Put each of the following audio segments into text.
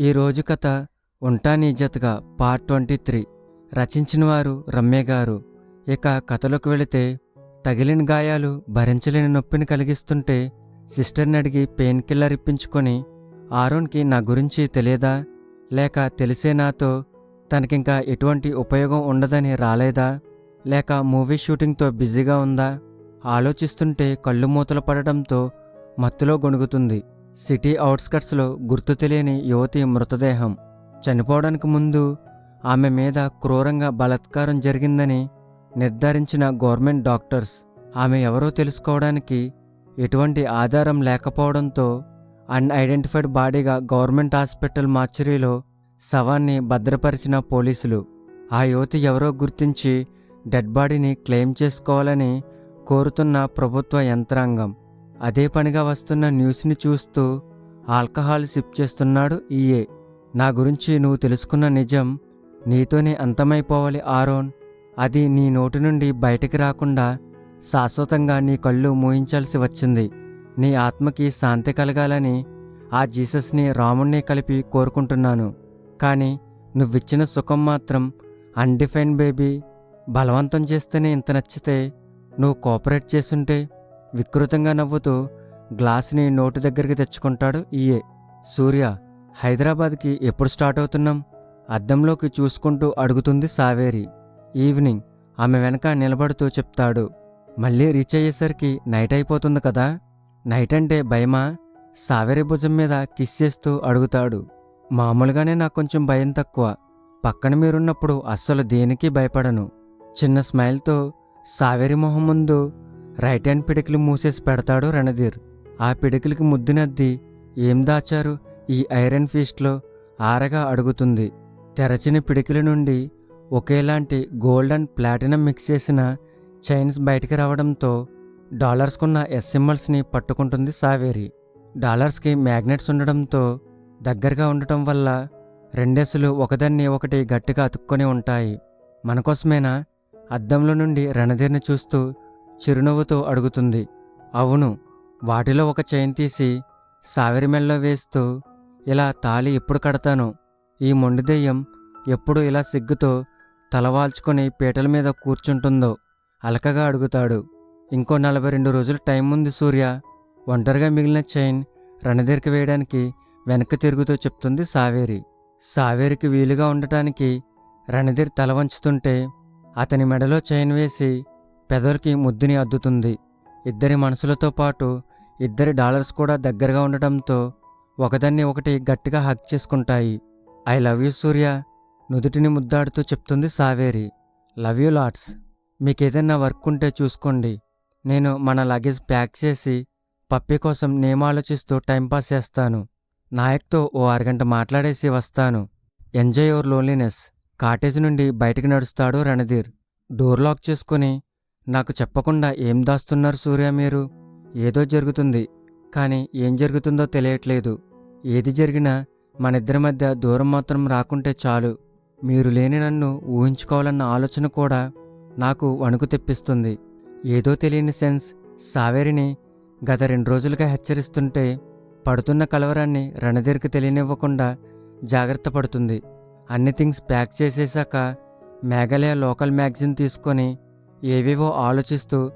ఈ రోజు కథ ఉంటా నీ జతగా పార్ట్ ట్వంటీ త్రీ. రచించిన వారు రమ్య గారు. ఇక కథలోకి వెళితే తగిలిన గాయాలు భరించలేని నొప్పిని కలిగిస్తుంటే సిస్టర్ని అడిగి పెయిన్ కిల్లర్ ఇప్పించుకొని ఆరోన్కి నా గురించి తెలియదా? లేక తెలిసే నాతో తనకింకా ఎటువంటి ఉపయోగం ఉండదని రాలేదా? లేక మూవీ షూటింగ్తో బిజీగా ఉందా? ఆలోచిస్తుంటే కళ్ళు మూతలు పడడంతో మత్తులో గొణుగుతుంది. సిటీ అవుట్స్కట్స్లో గుర్తు తెలియని యువతి మృతదేహం చనిపోవడానికి ముందు ఆమె మీద క్రూరంగా బలాత్కారం జరిగిందని నిర్ధారించిన గవర్నమెంట్ డాక్టర్స్ ఆమె ఎవరో తెలుసుకోవడానికి ఎటువంటి ఆధారం లేకపోవడంతో అన్ఐడెంటిఫైడ్ బాడీగా గవర్నమెంట్ హాస్పిటల్ మార్చరీలో శవాన్ని భద్రపరిచిన పోలీసులు. ఆ యువతి ఎవరో గుర్తించి డెడ్ బాడీని క్లెయిమ్ చేసుకోవాలని కోరుతున్న ప్రభుత్వ యంత్రాంగం. అదే పనిగా వస్తున్న న్యూస్ని చూస్తూ ఆల్కహాల్ సిప్ చేస్తున్నాడు ఈఏ. నా గురించి నువ్వు తెలుసుకున్న నిజం నీతోనే అంతమైపోవాలి ఆరోన్. అది నీ నోటి నుండి బయటికి రాకుండా శాశ్వతంగా నీ కళ్ళు మూయించాల్సి వచ్చింది. నీ ఆత్మకి శాంతి కలగాలని ఆ జీసస్ని రాముణ్ణి కలిపి కోరుకుంటున్నాను. కానీ నువ్విచ్చిన సుఖం మాత్రం అన్డిఫైన్ బేబీ బలవంతం చేస్తేనే ఇంత నచ్చితే నువ్వు కోఆపరేట్ చేసుంటే వికృతంగా నవ్వుతూ గ్లాస్ని నోటి దగ్గరికి తెచ్చుకుంటాడు ఈయే. సూర్య హైదరాబాద్కి ఎప్పుడు స్టార్ట్ అవుతున్నాం? అద్దంలోకి చూసుకుంటూ అడుగుతుంది సావేరి. ఈవినింగ్ ఆమె వెనక నిలబడుతూ చెప్తాడు. మళ్ళీ రీచ్ అయ్యేసరికి నైట్ అయిపోతుంది కదా? నైట్ అంటే భయమా? సావేరి భుజం మీద కిస్ చేస్తూ అడుగుతాడు. మామూలుగానే నాకు కొంచెం భయం తక్కువ. పక్కన మీరున్నప్పుడు అస్సలు దేనికి భయపడను. చిన్న స్మైల్తో సావేరి మొహం ముందు రైట్ హ్యాండ్ పిడికిలు మూసేసి పెడతాడు రణధీర్. ఆ పిడికిలికి ముద్దునద్ది ఏం దాచారు? ఈ ఐరన్ ఫీస్ట్లో ఆరగా అడుగుతుంది. తెరచిన పిడికిల నుండి ఒకేలాంటి గోల్డ్ అండ్ ప్లాటినం మిక్స్ చేసిన చైన్స్ బయటికి రావడంతో డాలర్స్కున్న ఎస్ఎంఎల్స్ని పట్టుకుంటుంది సావేరి. డాలర్స్కి మ్యాగ్నెట్స్ ఉండడంతో దగ్గరగా ఉండటం వల్ల రెండెసులు ఒకదాన్ని ఒకటి గట్టిగా అతుక్కొని ఉంటాయి. మనకోసమేనా? అద్దంలో నుండి రణధీర్ని చూస్తూ చిరునవ్వుతో అడుగుతుంది. అవును వాటిలో ఒక చైన్ తీసి సావేరి మెల్లో వేస్తూ ఇలా తాళి ఎప్పుడు కడతాను? ఈ మొండి దెయ్యం ఎప్పుడు ఇలా సిగ్గుతో తలవాల్చుకొని పీటల మీద కూర్చుంటుందో అలకగా అడుగుతాడు. ఇంకో నలభై రెండు రోజులు టైం ఉంది సూర్య. ఒంటరిగా మిగిలిన చైన్ రణదీర్కి వేయడానికి వెనక్కి తిరుగుతూ చెప్తుంది సావేరి. సావేరికి వీలుగా ఉండటానికి రణధీర్ తల వంచుతుంటే అతని మెడలో చైన్ వేసి పెదరికి ముద్దుని అద్దుతుంది. ఇద్దరి మనసులతో పాటు ఇద్దరి డాలర్స్ కూడా దగ్గరగా ఉండటంతో ఒకదాన్ని ఒకటి గట్టిగా హక్ చేసుకుంటాయి. ఐ లవ్ యూ సూర్య నుదుటిని ముద్దాడుతూ చెప్తుంది సావేరి. లవ్ యూ లాట్స్ మీకేదైనా వర్క్ ఉంటే చూసుకోండి. నేను మన లగేజ్ ప్యాక్ చేసి పప్పి కోసం నేమ్ ఆలోచిస్తూ టైంపాస్ చేస్తాను. నాయక్తో ఓ అరగంట మాట్లాడేసి వస్తాను. Enjoy your loneliness. కాటేజ్ నుండి బయటకు నడుస్తాడు రణధీర్. డోర్ లాక్ చేసుకుని నాకు చెప్పకుండా ఏం దాస్తున్నారు సూర్య మీరు? ఏదో జరుగుతుంది. కానీ ఏం జరుగుతుందో తెలియట్లేదు. ఏది జరిగినా మనిద్దరి మధ్య దూరం మాత్రం రాకుంటే చాలు. మీరు లేని నన్ను ఊహించుకోవాలన్న ఆలోచన కూడా నాకు వణుకు తెప్పిస్తుంది. ఏదో తెలియని సెన్స్ సావేరిని గత రెండు రోజులుగా హెచ్చరిస్తుంటే పడుతున్న కలవరాన్ని రణధీర్కి తెలియనివ్వకుండా జాగ్రత్త పడుతుంది. అన్ని థింగ్స్ ప్యాక్ చేసేశాక మేఘాలయ లోకల్ మ్యాగజిన్ తీసుకొని ఏవేవో ఆలోచిస్తూ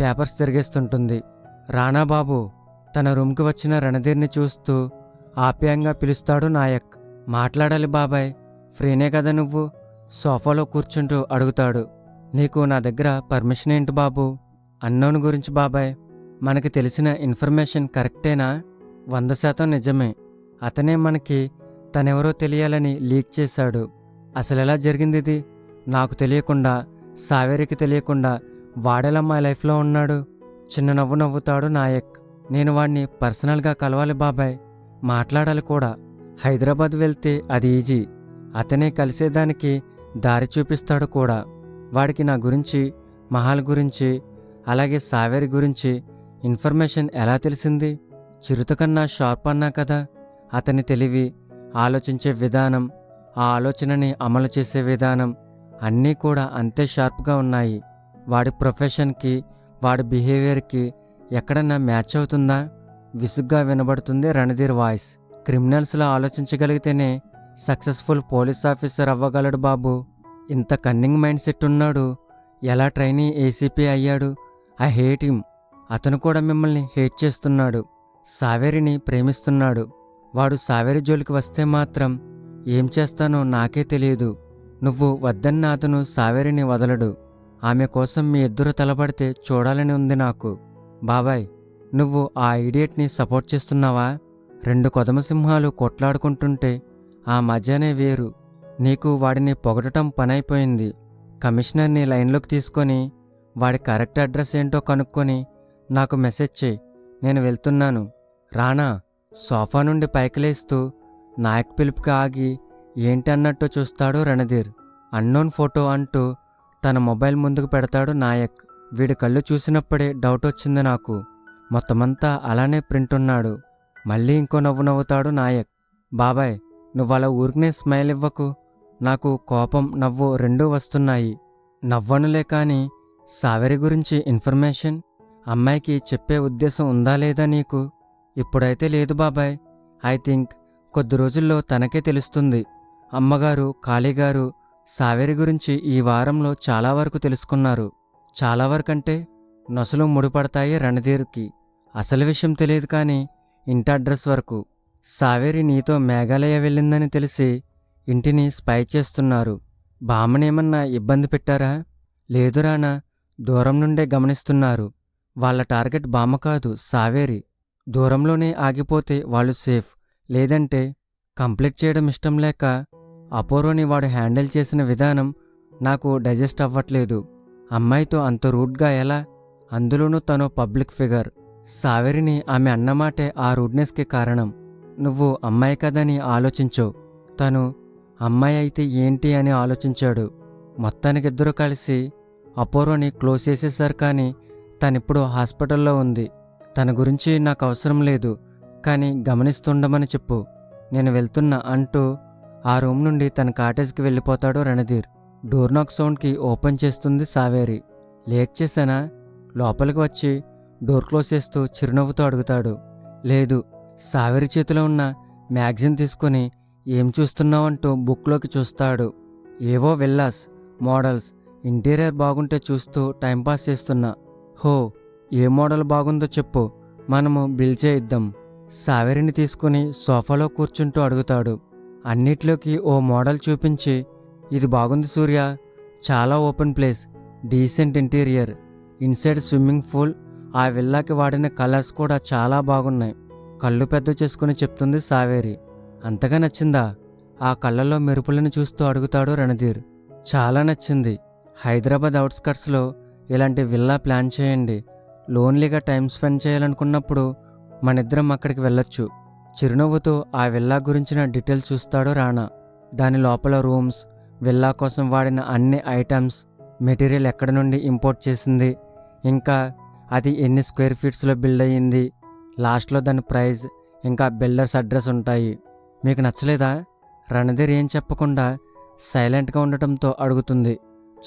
పేపర్స్ తిరిగేస్తుంటుంది. రాణాబాబు తన రూమ్కి వచ్చిన రణధీర్ని చూస్తూ ఆప్యాయంగా పిలుస్తాడు నాయక్. మాట్లాడాలి బాబాయ్. ఫ్రీనే కదా నువ్వు? సోఫాలో కూర్చుంటూ అడుగుతాడు. నీకు నా దగ్గర పర్మిషన్ ఏంటి బాబు? అన్నోన్ గురించి బాబాయ్. మనకి తెలిసిన ఇన్ఫర్మేషన్ కరెక్టేనా? వంద శాతం నిజమే. అతనే మనకి తనెవరో తెలియాలని లీక్ చేశాడు. అసలు ఎలా జరిగింది ఇది నాకు తెలియకుండా సావేరికి తెలియకుండా వాడెలా మా లైఫ్లో ఉన్నాడు. చిన్న నవ్వు నవ్వుతాడు నాయక్. నేను వాడిని పర్సనల్గా కలవాలి బాబాయ్. మాట్లాడాలి కూడా. హైదరాబాద్ వెళ్తే అది ఈజీ. అతనే కలిసేదానికి దారి చూపిస్తాడు కూడా. వాడికి నా గురించి మహాల్ గురించి అలాగే సావేరి గురించి ఇన్ఫర్మేషన్ ఎలా తెలిసింది? చిరుత కన్నా షార్ప్ అన్నా కదా. అతని తెలివి ఆలోచించే విధానం ఆ ఆలోచనని అమలు చేసే విధానం అన్నీ కూడా అంతే షార్ప్గా ఉన్నాయి. వాడి ప్రొఫెషన్కి వాడి బిహేవియర్కి ఎక్కడన్నా మ్యాచ్ అవుతుందా? విసుగ్గా వినబడుతుంది రణధీర్ వాయిస్. క్రిమినల్స్లా ఆలోచించగలిగితేనే సక్సెస్ఫుల్ పోలీస్ ఆఫీసర్ అవ్వగలడు బాబు. ఇంత కన్నింగ్ మైండ్ సెట్ ఉన్నాడు. ఎలా ట్రైనింగ్ ఏసీపీ అయ్యాడు? I hate him. అతను కూడా మిమ్మల్ని హేట్ చేస్తున్నాడు. సావేరిని ప్రేమిస్తున్నాడు. వాడు సావేరి జోలికి వస్తే మాత్రం ఏం చేస్తానో నాకే తెలియదు. నువ్వు వద్దన్న అతను సావేరిని వదలడు. ఆమె కోసం మీ ఇద్దరు తలపడితే చూడాలని ఉంది నాకు. బాబాయ్ నువ్వు ఆ ఐడియట్ని సపోర్ట్ చేస్తున్నావా? రెండు కొదమసింహాలు కొట్లాడుకుంటుంటే ఆ మజానే వేరు. నీకు వాడిని పొగడటం పనైపోయింది. కమిషనర్ని లైన్లోకి తీసుకొని వాడి కరెక్ట్ అడ్రస్ ఏంటో కనుక్కొని నాకు మెసేజ్ చేయి. నేను వెళ్తున్నాను. రానా సోఫా నుండి పైకి లేస్తూ నాయక్ పిలుపుకి ఆగి ఏంటి అన్నట్టు చూస్తాడు రణధీర్. అన్నోన్ ఫోటో అంటూ తన మొబైల్ ముందుకు పెడతాడు నాయక్. వీడి కళ్ళు చూసినప్పుడే డౌట్ వచ్చింది నాకు. మొత్తమంతా అలానే ప్రింట్ ఉన్నాడు. మళ్ళీ ఇంకో నవ్వు నవ్వుతాడు నాయక్. బాబాయ్ నువ్వు అలా ఊరికనే స్మైల్ ఇవ్వకు. నాకు కోపం నవ్వు రెండూ వస్తున్నాయి. నవ్వనులే కానీ సావేరి గురించి ఇన్ఫర్మేషన్? అమ్మాయికి చెప్పే ఉద్దేశం ఉందా లేదా నీకు? ఇప్పుడైతే లేదు బాబాయ్. ఐ థింక్ కొద్ది రోజుల్లో తనకే తెలుస్తుంది. అమ్మగారు కాళీగారు సావేరి గురించి ఈ వారంలో చాలా వరకు తెలుసుకున్నారు. చాలా వరకంటే నొసలు ముడిపడతాయి రణధీర్కి. అసలు విషయం తెలియదు కానీ ఇంటి అడ్రస్ వరకు సావేరి నీతో మేఘాలయ వెళ్ళిందని తెలిసి ఇంటిని స్పై చేస్తున్నారు. బామ్మనేమన్నా ఇబ్బంది పెట్టారా? లేదు రానా దూరం నుండే గమనిస్తున్నారు. వాళ్ళ టార్గెట్ బామ్మ కాదు సావేరి. దూరంలోనే ఆగిపోతే వాళ్ళు సేఫ్. లేదంటే కంప్లీట్ చేయడం ఇష్టం లేక అపోరోని వాడు హ్యాండిల్ చేసిన విధానం నాకు డైజెస్ట్ అవ్వట్లేదు. అమ్మాయితో అంత రూడ్గా ఎలా? అందులోనూ తను పబ్లిక్ ఫిగర్. సావేరిని ఆమె అన్నమాటే ఆ రూడ్నెస్కి కారణం. నువ్వు అమ్మాయి కదని ఆలోచించు. తను అమ్మాయి అయితే ఏంటి అని ఆలోచించాడు. మొత్తానికిద్దరూ కలిసి అపోరోని క్లోజ్ చేసేశారు కానీ తనిప్పుడు హాస్పిటల్లో ఉంది. తన గురించి నాకు అవసరం లేదు. కానీ గమనిస్తుండమని చెప్పు. నేను వెళ్తున్నా అంటూ ఆ రూమ్ నుండి తన కాటేజ్కి వెళ్ళిపోతాడు రణధీర్. డోర్ నాక్ సౌండ్కి ఓపెన్ చేస్తుంది సావేరి. లేట్ చేశానా? లోపలికి వచ్చి డోర్ క్లోజ్ చేస్తూ చిరునవ్వుతో అడుగుతాడు. లేదు సావేరి చేతిలో ఉన్న మ్యాగజిన్ తీసుకొని ఏం చూస్తున్నావంటూ బుక్లోకి చూస్తాడు. ఏవో విల్లాస్ మోడల్స్ ఇంటీరియర్ బాగుంటే చూస్తూ టైంపాస్ చేస్తున్నా. హో ఏ మోడల్ బాగుందో చెప్పు. మనము బిల్ చేయిద్దాం. సావేరిని తీసుకుని సోఫాలో కూర్చుంటూ అడుగుతాడు. అన్నిట్లోకి ఓ మోడల్ చూపించి ఇది బాగుంది సూర్య. చాలా open place. Decent interior. Inside swimming pool. ఆ విల్లాకి వాడిన కలర్స్ కూడా చాలా బాగున్నాయి. కళ్ళు పెద్ద చేసుకుని చెప్తుంది సావేరి. అంతగా నచ్చిందా? ఆ కళ్ళలో మెరుపులను చూస్తూ అడుగుతాడు రణధీర్. చాలా నచ్చింది. హైదరాబాద్ అవుట్స్కట్స్లో ఇలాంటి విల్లా ప్లాన్ చేయండి. లోన్లీగా టైం స్పెండ్ చేయాలనుకున్నప్పుడు మనిద్దరం అక్కడికి వెళ్ళొచ్చు. చిరునవ్వుతో ఆ విల్లా గురించిన డీటెయిల్స్ చూస్తాడు రానా దాని లోపల రూమ్స్ విల్లా కోసం వాడిన అన్ని ఐటమ్స్ మెటీరియల్ ఎక్కడి నుండి ఇంపోర్ట్ చేసింది ఇంకా అది ఎన్ని స్క్వేర్ ఫీట్స్లో బిల్డ్ అయ్యింది లాస్ట్లో దాని ప్రైస్ ఇంకా బిల్డర్స్ అడ్రస్ ఉంటాయి. మీకు నచ్చలేదా? రణధీర్ ఏం చెప్పకుండా సైలెంట్గా ఉండటంతో అడుగుతుంది.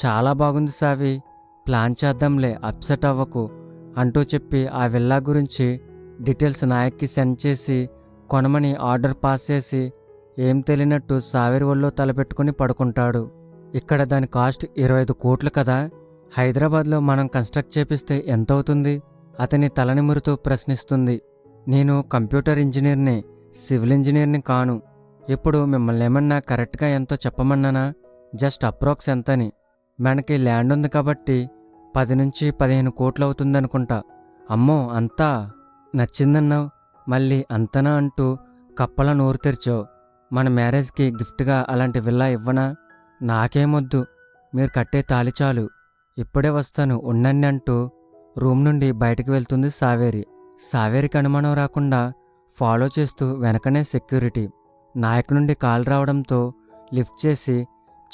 చాలా బాగుంది సావి ప్లాన్ చేద్దాంలే అప్సెట్ అవ్వకు అంటూ చెప్పి ఆ విల్లా గురించి డీటెయిల్స్ నాయక్కి సెండ్ చేసి కొనమని ఆర్డర్ పాస్ చేసి ఏం తెలియనట్టు సావేరి ఒళ్ళో తలపెట్టుకుని పడుకుంటాడు. ఇక్కడ దాని కాస్ట్ ఇరవై ఐదు కోట్లు కదా. హైదరాబాద్లో మనం కన్స్ట్రక్ట్ చేపిస్తే ఎంత అవుతుంది అతని తలనిమురుతూ ప్రశ్నిస్తుంది. నేను కంప్యూటర్ ఇంజనీర్నే సివిల్ ఇంజనీర్ని కాను. ఇప్పుడు మిమ్మల్ని ఏమన్నా కరెక్ట్గా ఎంతో చెప్పమన్నానా? జస్ట్ అప్రాక్స్ ఎంతని. మనకి ల్యాండ్ ఉంది కాబట్టి పది నుంచి పదిహేను కోట్లు అవుతుందనుకుంటా. అమ్మో అంతా నచ్చిందన్నావు. మళ్ళీ అంతనా అంటూ కప్పల నోరు తెరిచావు. మన మ్యారేజ్కి గిఫ్ట్గా అలాంటి విల్లా ఇవ్వనా? నాకేమొద్దు. మీరు కట్టే తాళి చాలు. ఇప్పుడే వస్తాను. ఉండండి అంటూ రూమ్ నుండి బయటకు వెళ్తుంది సావేరి. సావేరికి అనుమానం రాకుండా ఫాలో చేస్తూ వెనకనే సెక్యూరిటీ. నాయక్ నుండి కాల్ రావడంతో లిఫ్ట్ చేసి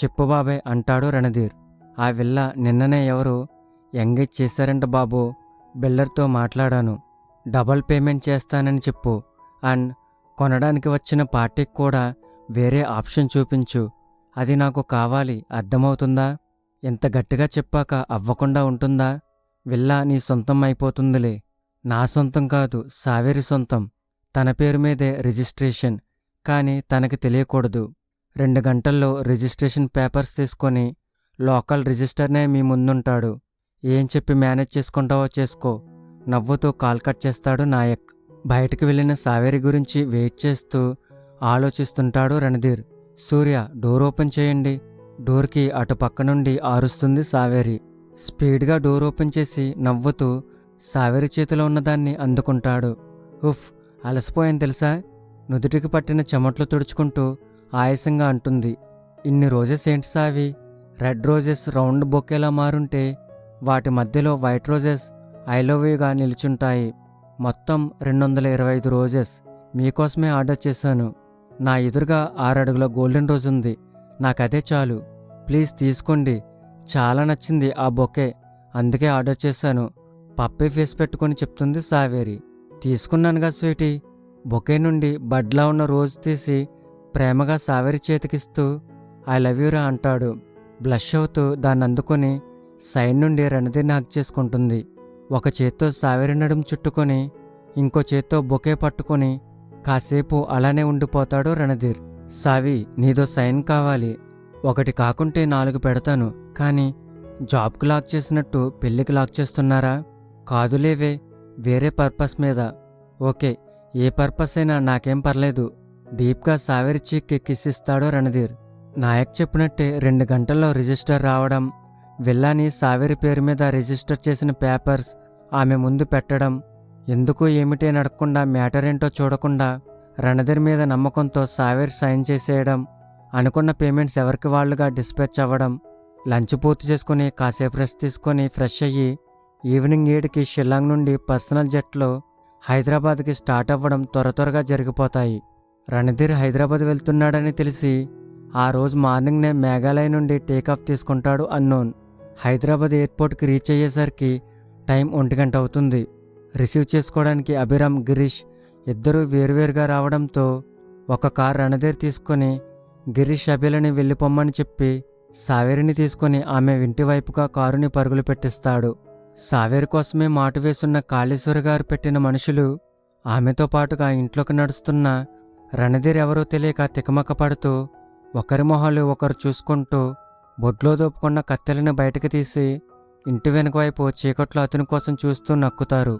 చెప్పు బాబాయ్ అంటాడు రణధీర్. ఆ విల్ల నిన్ననే ఎవరు ఎంగేజ్ చేశారంట బాబు. బిల్డర్తో మాట్లాడాను. డబల్ పేమెంట్ చేస్తానని చెప్పు. అండ్ కొనడానికి వచ్చిన పార్టీకి కూడా వేరే ఆప్షన్ చూపించు. అది నాకు కావాలి. అర్థమవుతుందా? ఎంత గట్టిగా చెప్పాక అవ్వకుండా ఉంటుందా? విల్లా నీ సొంతం అయిపోతుందిలే. నా సొంతం కాదు సావేరి సొంతం. తన పేరు మీదే రిజిస్ట్రేషన్. కానీ తనకి తెలియకూడదు. రెండు గంటల్లో రిజిస్ట్రేషన్ పేపర్స్ తీసుకొని లోకల్ రిజిస్టర్నే మీ ముందుంటాడు. ఏం చెప్పి మేనేజ్ చేసుకుంటావో చేసుకో. నవ్వుతూ కాల్ కట్ చేస్తాడు నాయక్. బయటకు వెళ్ళిన సావేరి గురించి వెయిట్ చేస్తూ ఆలోచిస్తుంటాడు రణధీర్. సూర్య డోర్ ఓపెన్ చేయండి. డోర్కి అటు పక్క నుండి ఆరుస్తుంది సావేరి. స్పీడ్గా డోర్ ఓపెన్ చేసి నవ్వుతూ సావేరి చేతిలో ఉన్నదాన్ని అందుకుంటాడు. ఉఫ్ అలసిపోయాను తెలుసా? నుదుటికి పట్టిన చెమట్లు తుడుచుకుంటూ ఆయాసంగా అంటుంది. ఇన్ని రోజెస్ ఏంటి సావి? రెడ్ రోజెస్ రౌండ్ బొకేలా మారుంటే వాటి మధ్యలో వైట్ రోజెస్ ఐ లవ్ యూగా నిలుచుంటాయి. మొత్తం రెండు వందల ఇరవై ఐదు రోజెస్ మీకోసమే ఆర్డర్ చేశాను. నా ఎదురుగా ఆరడుగుల గోల్డెన్ రోజ్ ఉంది. నాకదే చాలు. ప్లీజ్ తీసుకోండి. చాలా నచ్చింది ఆ బొకే. అందుకే ఆర్డర్ చేశాను. పప్పే ఫేస్ పెట్టుకొని చెప్తుంది సావేరి. తీసుకున్నానుగా స్వీటీ. బొకే నుండి బడ్లా ఉన్న రోజు తీసి ప్రేమగా సావేరి చేతికిస్తూ ఐ లవ్ యూరా అంటాడు. బ్లష్ అవుతూ దాన్ని అందుకొని సైడ్ నుండి రణది నాక్ చేసుకుంటుంది. ఒక చేత్తో సావేరి నడుము చుట్టుకొని ఇంకో చేత్తో బొకే పట్టుకొని కాసేపు అలానే ఉండిపోతాడు రణధీర్. సావి నీదో సైన్ కావాలి. ఒకటి కాకుంటే నాలుగు పెడతాను. కానీ జాబ్కి లాక్ చేసినట్టు పెళ్ళికి లాక్ చేస్తున్నారా? కాదులేవే వేరే పర్పస్ మీద. ఓకే ఏ పర్పస్ అయినా నాకేం పర్లేదు. డీప్గా సావేరి చీక్కి కిస్ ఇస్తాడో రణధీర్. నాయక్ చెప్పినట్టే రెండు గంటల్లో రిజిస్టర్ రావడం విల్లాని సావేరి పేరు మీద రిజిస్టర్ చేసిన పేపర్స్ ఆమె ముందు పెట్టడం ఎందుకు ఏమిటి అని అడగకుండా మ్యాటర్ ఏంటో చూడకుండా రణధీర్ మీద నమ్మకంతో సావేరి సైన్ చేసేయడం అనుకున్న పేమెంట్స్ ఎవరికి వాళ్ళుగా డిస్పాచ్ అవ్వడం లంచ్ పూర్తి చేసుకుని కాసేపు రెస్ట్ తీసుకొని ఫ్రెష్ అయ్యి ఈవినింగ్ ఏడుకి షిల్లాంగ్ నుండి పర్సనల్ జెట్లో హైదరాబాద్కి స్టార్ట్ అవ్వడం త్వర త్వరగా జరిగిపోతాయి. రణధీర్ హైదరాబాద్ వెళ్తున్నాడని తెలిసి ఆ రోజు మార్నింగ్నే మేఘాలయ నుండి టేకాఫ్ తీసుకుంటాడు అన్నోన్. హైదరాబాద్ ఎయిర్పోర్ట్కి రీచ్ అయ్యేసరికి టైం ఒంటి గంట అవుతుంది. రిసీవ్ చేసుకోవడానికి అభిరామ్ గిరీష్ ఇద్దరూ వేరువేరుగా రావడంతో ఒక కార్ రణధీర్ తీసుకొని గిరీష్ అభిలని వెళ్ళిపోమ్మని చెప్పి సావేరిని తీసుకొని ఆమె ఇంటి వైపుగా కారుని పరుగులు పెట్టిస్తాడు. సావేరి కోసమే మాటు వేసున్న కాళేశ్వర గారు పెట్టిన మనుషులు ఆమెతో పాటుగా ఇంట్లోకి నడుస్తున్న రణధీర్ ఎవరో తెలియక తికమక పడుతూ ఒకరి మొహాలు ఒకరు చూసుకుంటూ బొడ్లో దోపుకున్న కత్తెలను బయటకు తీసి ఇంటి వెనుక వైపు చీకట్లో అతని కోసం చూస్తూ నక్కుతారు.